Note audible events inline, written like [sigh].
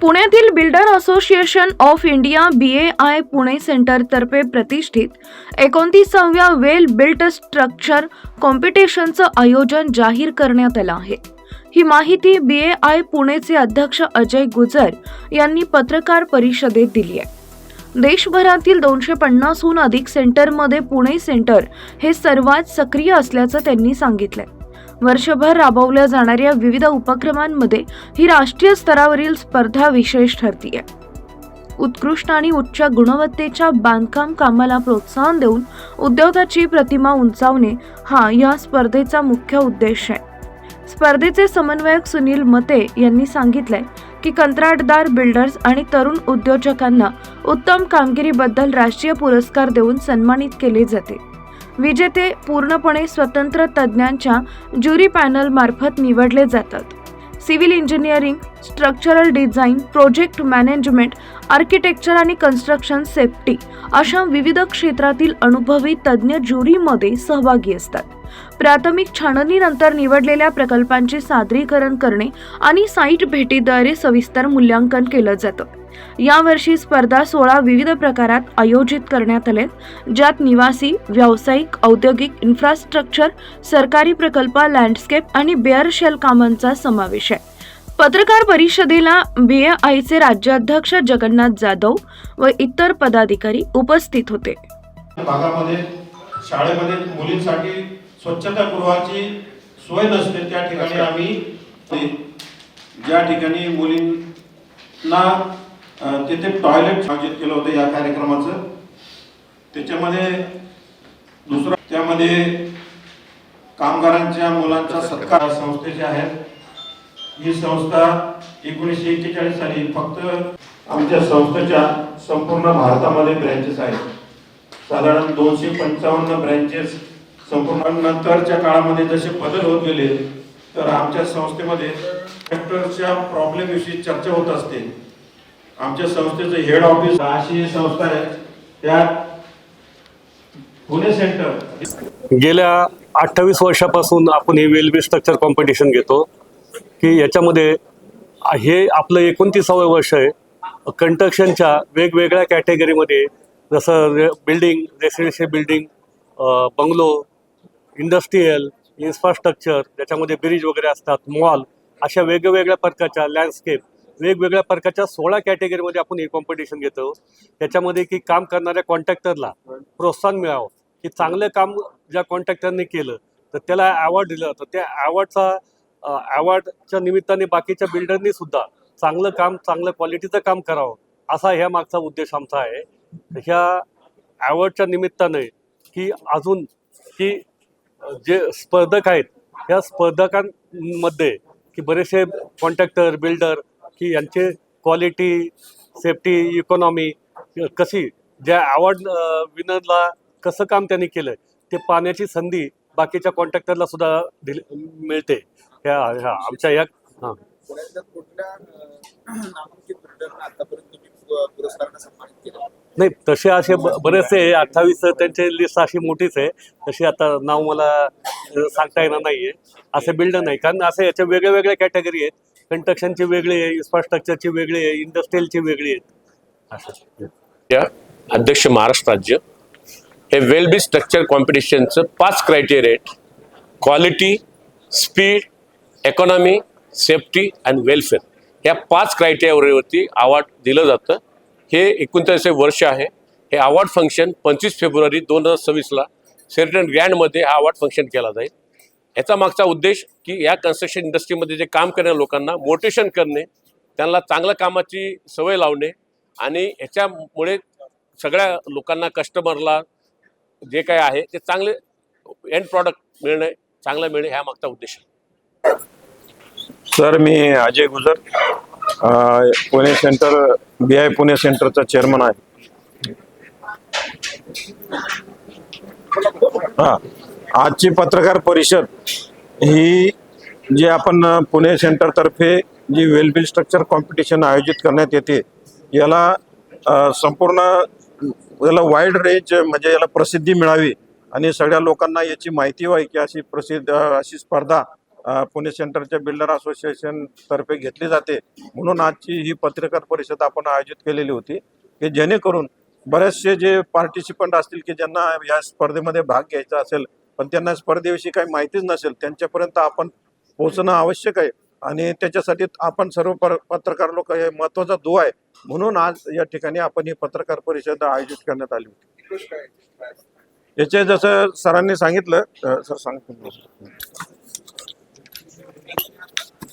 पुण्यातील builder association of India B A I Pune सेंटरतर्फे प्रतिष्ठित एकोणतीसाव्या वेल बिल्ट स्ट्रक्चर कॉम्पिटिशनचं आयोजन जाहीर करण्यात आलं आहे. ही माहिती बी ए आय पुणेचे अध्यक्ष अजय गुजर यांनी पत्रकार परिषदेत दिली आहे. देशभरातील दोनशे पन्नासहून अधिक सेंटरमध्ये पुणे सेंटर हे सर्वात सक्रिय असल्याचं त्यांनी सांगितलंय. वर्षभर राबवल्या जाणाऱ्या विविध उपक्रमांमध्ये ही राष्ट्रीय स्तरावरील स्पर्धा विशेष ठरतीये. उत्कृष्ट आणि उच्च गुणवत्तेच्या बांधकाम कामाला प्रोत्साहन देऊन उद्योगाची प्रतिमा उंचावणे हा या स्पर्धेचा मुख्य उद्देश आहे. स्पर्धेचे समन्वयक सुनील मते यांनी सांगितलंय की कंत्राटदार बिल्डर्स आणि तरुण उद्योजकांना उत्तम कामगिरीबद्दल राष्ट्रीय पुरस्कार देऊन सन्मानित केले जाते. विजेते पूर्णपणे स्वतंत्र तज्ज्ञांच्या ज्युरी पॅनलमार्फत निवडले जातात. Civil engineering structural design project management architecture आणि कन्स्ट्रक्शन सेफ्टी अशा विविध क्षेत्रातील अनुभवी तज्ज्ञ ज्युरीमध्ये सहभागी असतात. प्राथमिक छाननीनंतर निवडलेल्या प्रकल्पांचे सादरीकरण करणे आणि साईट भेटीद्वारे सविस्तर मूल्यांकन केलं जातं. यावर्षी स्पर्धा सोळा विविध प्रकारात आयोजित करण्यात आले ज्यात निवासी व्यावसायिक औद्योगिक इन्फ्रास्ट्रक्चर सरकारी प्रकल्प लँडस्केप आणि बेअर शेल कामांचा समावेश आहे. पत्रकार परिषदेला बीएआयचे राज्याध्यक्ष जगन्नाथ जाधव व इतर पदाधिकारी उपस्थित होते. भागामध्ये शाळेमध्ये मुलींसाठी स्वच्छतागृहाची सोय नसते त्या ठिकाणी आम्ही ज्या ठिकाणी मुलींना तिथे टॉयलेट आयोजित केलं होतं या कार्यक्रमाचं त्याच्यामध्ये दुसरं त्यामध्ये कामगारांच्या मुलांचा सत्कार संस्थेचे आहेत ही संस्था एकोणीसशे एक्केचाळीस साली फक्त आमच्या संस्थेच्या संपूर्ण भारतामध्ये ब्रँचेस आहेत. साधारण दोनशे पंचावन्न ब्रँचेस संपूर्ण नंतरच्या काळामध्ये जसे बदल होत गेले तर आमच्या संस्थेमध्ये ट्रॅक्टरच्या प्रॉब्लेम विषयी चर्चा होत असते. आमच्या संस्थेचं हेड ऑफिस अशी संस्था आहे. त्यात पुणे सेंटर गेल्या अठ्ठावीस वर्षापासून आपण हे वेल्वे स्ट्रक्चर कॉम्पिटिशन घेतो की याच्यामध्ये हे आपलं एकोणतीसावं वर्ष आहे. कंस्ट्रक्शनच्या वेगवेगळ्या कॅटेगरीमध्ये जसं रे building residential building bungalow industrial infrastructure ज्याच्यामध्ये ब्रिज वगैरे असतात मॉल अशा वेगवेगळ्या प्रकारच्या लँडस्केप वेगवेगळ्या प्रकारच्या सोळा कॅटेगरीमध्ये आपण हे कॉम्पिटिशन घेतो. त्याच्यामध्ये की काम करणाऱ्या कॉन्ट्रॅक्टरला प्रोत्साहन मिळावं. की चांगलं काम ज्या कॉन्ट्रॅक्टरने केलं तर त्याला अवॉर्ड दिलं. तर त्या अवॉर्डचा अवॉर्डच्या निमित्ताने बाकीच्या बिल्डरनी सुद्धा चांगलं काम चांगलं क्वालिटीचं काम करावं असा ह्या मागचा उद्देश आमचा आहे. ह्या अवॉर्डच्या निमित्ताने की अजून की जे स्पर्धक आहेत या स्पर्धकांमध्ये की बरेचसे कॉन्ट्रॅक्टर बिल्डर की यांचे क्वालिटी सेफ्टी इकॉनॉमी कशी ज्या अवॉर्ड विनरला कसं काम त्यांनी केलं ते पाहण्याची संधी बाकीच्या कॉन्ट्रॅक्टरला सुद्धा दिली मिळते. ह्या ह्या आमच्या या हां. [clears throat] नाही तसे असे ब- बरेचसे अठ्ठावीस त्यांची लिस्ट अशी मोठीच आहे. तशी आता नाव मला सांगता येणार नाहीये. असे बिल्डर नाही. कारण असे याच्या वेगळ्या वेगळ्या कॅटेगरी आहेत. कंस्ट्रक्शनची वेगळी आहे इन्फ्रास्ट्रक्चरची वेगळी आहे इंडस्ट्रीयलची वेगळी आहेत. असं. या अध्यक्ष महाराष्ट्र राज्य हे वेल बी स्ट्रक्चर कॉम्पिटिशनचं पाच क्रायटेरिया आहेत. Quality speed economy safety and welfare या पाच क्रायटेरियावरती अवॉर्ड दिलं जातं. हे एकोणतीसवे वर्ष आहे. हे अवॉर्ड फंक्शन पंचवीस फेब्रुवारी दोन हजार सव्वीसला सेरिटन ग्रँडमध्ये हा अवॉर्ड फंक्शन केला जाईल. याचा मागचा उद्देश की या कन्स्ट्रक्शन इंडस्ट्रीमध्ये जे काम करणाऱ्या लोकांना मोटिवेशन करणे त्यांना चांगल्या कामाची सवय लावणे आणि ह्याच्यामुळे सगळ्या लोकांना कस्टमरला जे काय आहे ते चांगले एंड प्रॉडक्ट मिळणे चांगलं मिळणे ह्या मागचा उद्देश sir me Ajay Gujar. Pune centre B I Pune सेंटरचा चेअरमन आहे. हा. आजची पत्रकार परिषद ही जे आपण पुणे सेंटरतर्फे जी वेलबिल स्ट्रक्चर कॉम्पिटिशन आयोजित करण्यात येते याला संपूर्ण याला वाईड रेंज म्हणजे याला प्रसिद्धी मिळावी आणि सगळ्या लोकांना याची माहिती व्हावी की अशी प्रसिद्ध अशी स्पर्धा पुणे सेंटरच्या बिल्डर असोसिएशन तर्फे घेतली जाते. म्हणून आजची ही पत्रकार परिषद आपण आयोजित केलेली होती की जेणेकरून बरेचसे जे पार्टिसिपंट असतील की ज्यांना या स्पर्धेमध्ये भाग घ्यायचा असेल पण त्यांना स्पर्धेविषयी काही माहितीच नसेल त्यांच्यापर्यंत आपण पोहोचणं आवश्यक आहे. आणि त्याच्यासाठी आपण सर्व पर पत्रकार लोक हे महत्त्वाचा दुवा आहे. म्हणून आज या ठिकाणी आपण ही पत्रकार परिषद आयोजित करण्यात आली होती? याचे जसं सरांनी सांगितलं सर सांगितलं